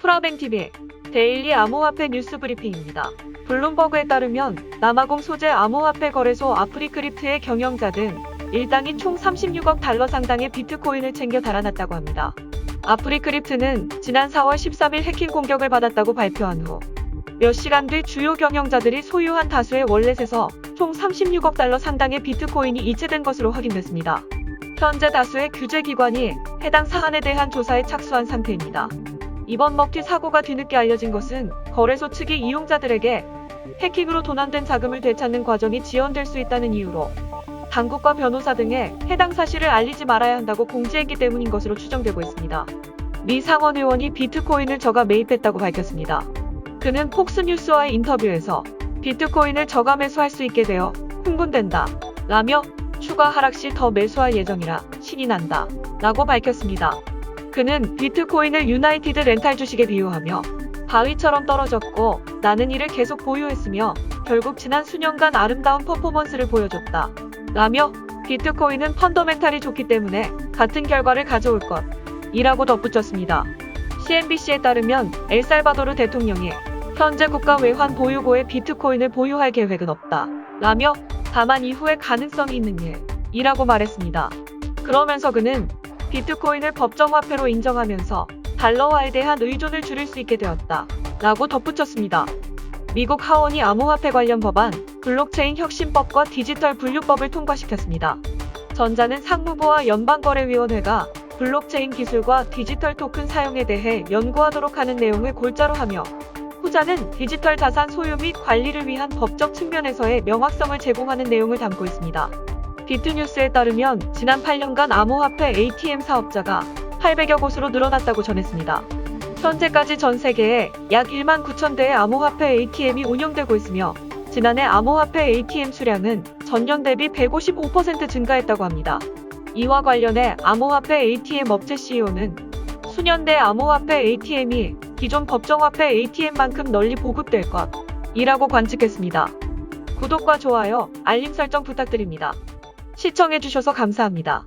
프라뱅TV 데일리 암호화폐 뉴스 브리핑입니다. 블룸버그에 따르면 남아공 소재 암호화폐 거래소 아프리크립트의 경영자 등 일당이 총 36억 달러 상당의 비트코인을 챙겨 달아났다고 합니다. 아프리크립트는 지난 4월 13일 해킹 공격을 받았다고 발표한 후 몇 시간 뒤 주요 경영자들이 소유한 다수의 월렛에서 총 36억 달러 상당의 비트코인이 이체된 것으로 확인됐습니다. 현재 다수의 규제기관이 해당 사안에 대한 조사에 착수한 상태입니다. 이번 먹튀 사고가 뒤늦게 알려진 것은 거래소 측이 이용자들에게 해킹으로 도난된 자금을 되찾는 과정이 지연될 수 있다는 이유로 당국과 변호사 등에 해당 사실을 알리지 말아야 한다고 공지했기 때문인 것으로 추정되고 있습니다. 미 상원 의원이 비트코인을 저가 매입했다고 밝혔습니다. 그는 폭스뉴스와의 인터뷰에서 비트코인을 저가 매수할 수 있게 되어 흥분된다. 라며 추가 하락 시 더 매수할 예정이라 신이 난다. 라고 밝혔습니다. 그는 비트코인을 유나이티드 렌탈 주식에 비유하며 바위처럼 떨어졌고 나는 이를 계속 보유했으며 결국 지난 수년간 아름다운 퍼포먼스를 보여줬다. 라며 비트코인은 펀더멘탈이 좋기 때문에 같은 결과를 가져올 것. 이라고 덧붙였습니다. CNBC에 따르면 엘살바도르 대통령이 현재 국가 외환 보유고에 비트코인을 보유할 계획은 없다. 라며 다만 이후에 가능성이 있는 일. 이라고 말했습니다. 그러면서 그는 비트코인을 법정 화폐로 인정하면서 달러화에 대한 의존을 줄일 수 있게 되었다. 라고 덧붙였습니다. 미국 하원이 암호화폐 관련 법안, 블록체인 혁신법과 디지털 분류법을 통과시켰습니다. 전자는 상무부와 연방거래위원회가 블록체인 기술과 디지털 토큰 사용에 대해 연구하도록 하는 내용을 골자로 하며 후자는 디지털 자산 소유 및 관리를 위한 법적 측면에서의 명확성을 제공하는 내용을 담고 있습니다. 비트뉴스에 따르면 지난 8년간 암호화폐 ATM 사업자가 800여 곳으로 늘어났다고 전했습니다. 현재까지 전 세계에 약 1만 9천 대의 암호화폐 ATM이 운영되고 있으며 지난해 암호화폐 ATM 수량은 전년 대비 155% 증가했다고 합니다. 이와 관련해 암호화폐 ATM 업체 CEO는 수년 내 암호화폐 ATM이 기존 법정화폐 ATM만큼 널리 보급될 것 이라고 관측했습니다. 구독과 좋아요, 알림 설정 부탁드립니다. 시청해주셔서 감사합니다.